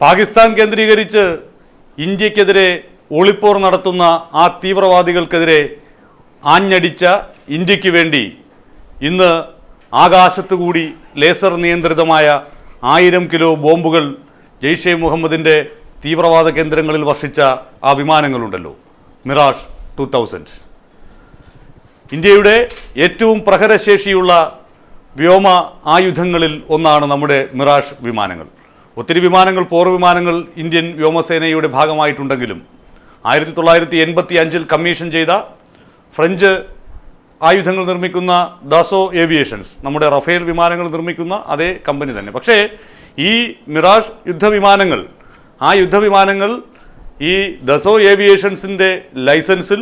പാകിസ്ഥാൻ കേന്ദ്രീകരിച്ച് ഇന്ത്യക്കെതിരെ ഒളിപ്പോർ നടത്തുന്ന ആ തീവ്രവാദികൾക്കെതിരെ ആഞ്ഞടിച്ച ഇന്ത്യയ്ക്ക് വേണ്ടി ഇന്ന് ആകാശത്തുകൂടി ലേസർ നിയന്ത്രിതമായ ആയിരം കിലോ ബോംബുകൾ ജെയ്ഷെ മുഹമ്മദിന്റെ തീവ്രവാദ കേന്ദ്രങ്ങളിൽ വർഷിച്ച ആ വിമാനങ്ങളുണ്ടല്ലോ. മിറാഷ് ടു തൗസൻഡ് ഇന്ത്യയുടെ ഏറ്റവും പ്രഹരശേഷിയുള്ള വ്യോമ ആയുധങ്ങളിൽ ഒന്നാണ് നമ്മുടെ മിറാഷ് വിമാനങ്ങൾ. ഒത്തിരി വിമാനങ്ങൾ പോർ വിമാനങ്ങൾ ഇന്ത്യൻ വ്യോമസേനയുടെ ഭാഗമായിട്ടുണ്ടെങ്കിലും ആയിരത്തി തൊള്ളായിരത്തി എൺപത്തി അഞ്ചിൽ കമ്മീഷൻ ചെയ്ത ഫ്രഞ്ച് ആയുധങ്ങൾ നിർമ്മിക്കുന്ന ദാസോ ഏവിയേഷൻസ് നമ്മുടെ റഫേൽ വിമാനങ്ങൾ നിർമ്മിക്കുന്ന അതേ കമ്പനി തന്നെ. പക്ഷേ ഈ മിറാഷ് യുദ്ധവിമാനങ്ങൾ ആ യുദ്ധവിമാനങ്ങൾ ഈ ദസോ ഏവിയേഷൻസിന്റെ ലൈസൻസിൽ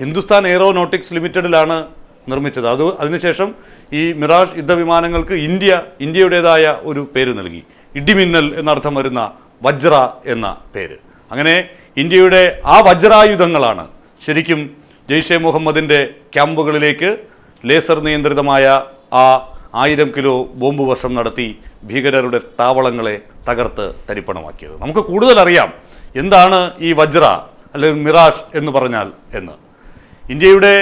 ഹിന്ദുസ്ഥാൻ എയ്റോനോട്ടിക്സ് ലിമിറ്റഡിലാണ് നിർമ്മിച്ചത്. അത് അതിനുശേഷം ഈ മിറാഷ് യുദ്ധവിമാനങ്ങൾക്ക് ഇന്ത്യ ഇന്ത്യയുടേതായ ഒരു പേര് നൽകി. ഇടിമിന്നൽ എന്നർത്ഥം വരുന്ന വജ്ര എന്ന പേര്. അങ്ങനെ ഇന്ത്യയുടെ ആ വജ്രായുധങ്ങളാണ് ശരിക്കും ജെയ്ഷെ മുഹമ്മദിന്റെ ക്യാമ്പുകളിലേക്ക് ലേസർ നിയന്ത്രിതമായ ആ ആയിരം കിലോ ബോംബ് വർഷം നടത്തി ഭീകരരുടെ താവളങ്ങളെ തകർത്ത് തരിപ്പണമാക്കിയത്. നമുക്ക് കൂടുതൽ അറിയാം എന്താണ് ഈ വജ്ര അല്ലെങ്കിൽ മിറാഷ് എന്ന് പറഞ്ഞാൽ എന്ന്. ഇന്ത്യയുടെ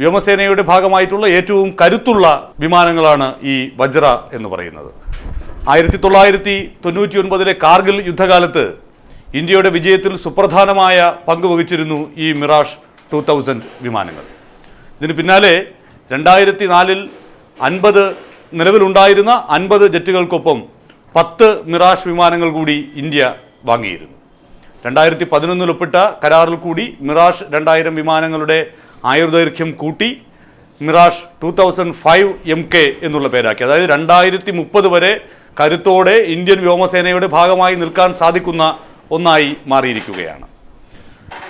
വ്യോമസേനയുടെ ഭാഗമായിട്ടുള്ള ഏറ്റവും കരുത്തുള്ള വിമാനങ്ങളാണ് ഈ വജ്ര എന്ന് പറയുന്നത്. ആയിരത്തി തൊള്ളായിരത്തി തൊണ്ണൂറ്റി ഒൻപതിലെ കാർഗിൽ യുദ്ധകാലത്ത് ഇന്ത്യയുടെ വിജയത്തിൽ സുപ്രധാനമായ പങ്ക് വഹിച്ചിരുന്നു ഈ മിറാഷ് ടു തൗസൻഡ് വിമാനങ്ങൾ. ഇതിന് പിന്നാലെ രണ്ടായിരത്തി നാലിൽ അൻപത് നിലവിലുണ്ടായിരുന്ന അൻപത് ജെറ്റുകൾക്കൊപ്പം പത്ത് മിറാഷ് വിമാനങ്ങൾ കൂടി ഇന്ത്യ വാങ്ങിയിരുന്നു. രണ്ടായിരത്തി പതിനൊന്നിൽ ഒപ്പിട്ട കരാറിൽ കൂടി മിറാഷ് രണ്ടായിരം വിമാനങ്ങളുടെ ആയുർദൈർഘ്യം കൂട്ടി Mirage two thousand five M K എന്നുള്ള പേരാക്കി. അതായത് രണ്ടായിരത്തി മുപ്പത് വരെ കരുത്തോടെ ഇന്ത്യൻ വ്യോമസേനയുടെ ഭാഗമായി നിൽക്കാൻ സാധിക്കുന്ന ഒന്നായി മാറിയിരിക്കുകയാണ്.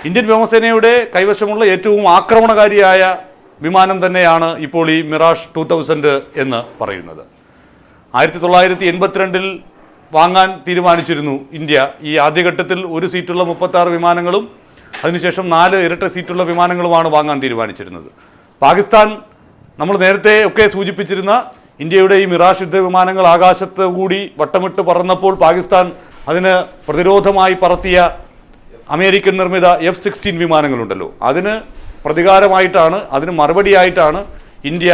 ഇന്ത്യൻ വ്യോമസേനയുടെ കൈവശമുള്ള ഏറ്റവും ആക്രമണകാരിയായ വിമാനം തന്നെയാണ് ഇപ്പോൾ ഈ മിറാഷ് ടു തൗസൻഡ് എന്ന് പറയുന്നത്. ആയിരത്തി തൊള്ളായിരത്തി എൺപത്തിരണ്ടിൽ വാങ്ങാൻ തീരുമാനിച്ചിരുന്നു ഇന്ത്യ. ഈ ആദ്യഘട്ടത്തിൽ ഒരു സീറ്റുള്ള മുപ്പത്താറ് വിമാനങ്ങളും അതിനുശേഷം നാല് ഇരട്ട സീറ്റുള്ള വിമാനങ്ങളുമാണ് വാങ്ങാൻ തീരുമാനിച്ചിരുന്നത്. പാകിസ്ഥാൻ നമ്മൾ നേരത്തെ ഒക്കെ സൂചിപ്പിച്ചിരുന്ന ഇന്ത്യയുടെ ഈ മിറാഷ് യുദ്ധ വിമാനങ്ങൾ ആകാശത്ത് കൂടി വട്ടമിട്ട് പറന്നപ്പോൾ പാകിസ്ഥാൻ അതിന് പ്രതിരോധമായി പറത്തിയ അമേരിക്കൻ നിർമ്മിത എഫ് സിക്സ്റ്റീൻ വിമാനങ്ങളുണ്ടല്ലോ. അതിന് പ്രതികാരമായിട്ടാണ് അതിന് മറുപടിയായിട്ടാണ് ഇന്ത്യ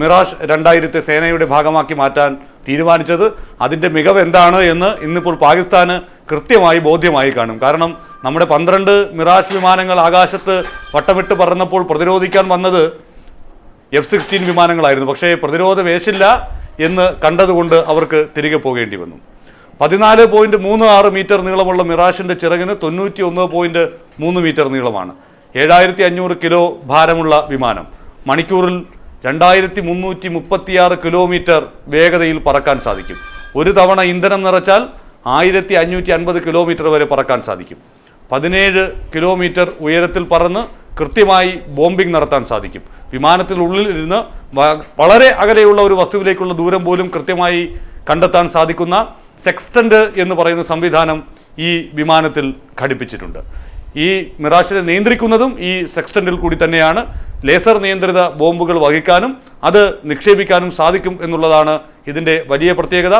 മിറാഷ് രണ്ടായിരത്തെ സേനയുടെ ഭാഗമാക്കി മാറ്റാൻ തീരുമാനിച്ചത്. അതിന്റെ മികവ് എന്താണ് എന്ന് ഇന്നിപ്പോൾ പാകിസ്ഥാന് കൃത്യമായി ബോധ്യമായി കാണും. കാരണം നമ്മുടെ പന്ത്രണ്ട് മിറാഷ് വിമാനങ്ങൾ ആകാശത്ത് വട്ടമിട്ട് പറന്നപ്പോൾ പ്രതിരോധിക്കാൻ വന്നത് എഫ് സിക്സ്റ്റീൻ വിമാനങ്ങളായിരുന്നു. പക്ഷേ പ്രതിരോധം ഏശില്ല എന്ന് കണ്ടതുകൊണ്ട് അവർക്ക് തിരികെ പോകേണ്ടി വന്നു. പതിനാല് പോയിന്റ് മൂന്ന് ആറ് മീറ്റർ നീളമുള്ള മിറാഷിന്റെ ചിറകിന് തൊണ്ണൂറ്റി ഒന്ന് പോയിന്റ് മൂന്ന് മീറ്റർ നീളമാണ്. ഏഴായിരത്തി അഞ്ഞൂറ് കിലോ ഭാരമുള്ള വിമാനം. മണിക്കൂറിൽ രണ്ടായിരത്തി മുന്നൂറ്റി മുപ്പത്തിയാറ് കിലോമീറ്റർ വേഗതയിൽ പറക്കാൻ സാധിക്കും. ഒരു തവണ ഇന്ധനം നിറച്ചാൽ ആയിരത്തി അഞ്ഞൂറ്റി അൻപത് കിലോമീറ്റർ വരെ പറക്കാൻ സാധിക്കും. പതിനേഴ് കിലോമീറ്റർ ഉയരത്തിൽ പറന്ന് കൃത്യമായി ബോംബിംഗ് നടത്താൻ സാധിക്കും. വിമാനത്തിനുള്ളിൽ ഇരുന്ന് വളരെ അകലെയുള്ള ഒരു വസ്തുവിലേക്കുള്ള ദൂരം പോലും കൃത്യമായി കണ്ടെത്താൻ സാധിക്കുന്ന സെക്സ്റ്റന്റ് എന്ന് പറയുന്ന സംവിധാനം ഈ വിമാനത്തിൽ ഘടിപ്പിച്ചിട്ടുണ്ട്. ഈ മിറാഷിനെ നിയന്ത്രിക്കുന്നതും ഈ സെക്സ്റ്റന്റിൽ കൂടി തന്നെയാണ്. ലേസർ നിയന്ത്രിത ബോംബുകൾ വഹിക്കാനും അത് നിക്ഷേപിക്കാനും സാധിക്കും എന്നുള്ളതാണ് ഇതിന്റെ വലിയ പ്രത്യേകത.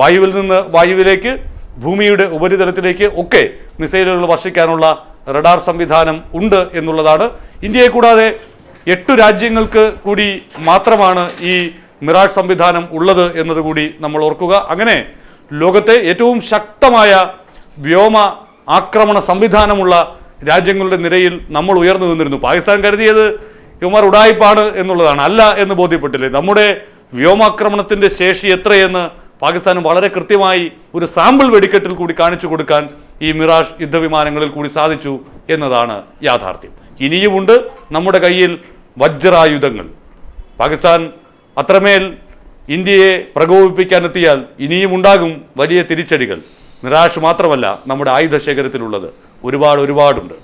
വായുവിൽ നിന്ന് വായുവിലേക്ക് ഭൂമിയുടെ ഉപരിതലത്തിലേക്ക് ഒക്കെ മിസൈലുകൾ വർഷിക്കാനുള്ള റഡാർ സംവിധാനം ഉണ്ട് എന്നുള്ളതാണ്. ഇന്ത്യയെ കൂടാതെ എട്ടു രാജ്യങ്ങൾക്ക് കൂടി മാത്രമാണ് ഈ മിറാഡ് സംവിധാനം ഉള്ളത് എന്നതുകൂടി നമ്മൾ ഓർക്കുക. അങ്ങനെ ലോകത്തെ ഏറ്റവും ശക്തമായ വ്യോമ ആക്രമണ സംവിധാനമുള്ള രാജ്യങ്ങളുടെ നിരയിൽ നമ്മൾ ഉയർന്നു നിന്നിരുന്നു. പാകിസ്ഥാൻ കരുതിയത് ഇവന്മാർ ഉടായിപ്പാണ് എന്നുള്ളതാണ്. അല്ല എന്ന് ബോധ്യപ്പെട്ടില്ലേ? നമ്മുടെ വ്യോമാക്രമണത്തിന്റെ ശേഷി എത്രയെന്ന് പാകിസ്ഥാന് വളരെ കൃത്യമായി ഒരു സാമ്പിൾ വെടിക്കെട്ടിൽ കൂടി കാണിച്ചു കൊടുക്കാൻ ഈ മിറാഷ് യുദ്ധവിമാനങ്ങളിൽ കൂടി സാധിച്ചു എന്നതാണ് യാഥാർത്ഥ്യം. ഇനിയുമുണ്ട് നമ്മുടെ കയ്യിൽ വജ്രായുധങ്ങൾ. പാകിസ്ഥാൻ അത്രമേൽ ഇന്ത്യയെ പ്രകോപിപ്പിക്കാനെത്തിയാൽ ഇനിയും ഉണ്ടാകും വലിയ തിരിച്ചടികൾ. നിരാശ മാത്രമല്ല നമ്മുടെ ആയുധ ശേഖരത്തിലുള്ളത് ഒരുപാട് ഒരുപാടുണ്ട്.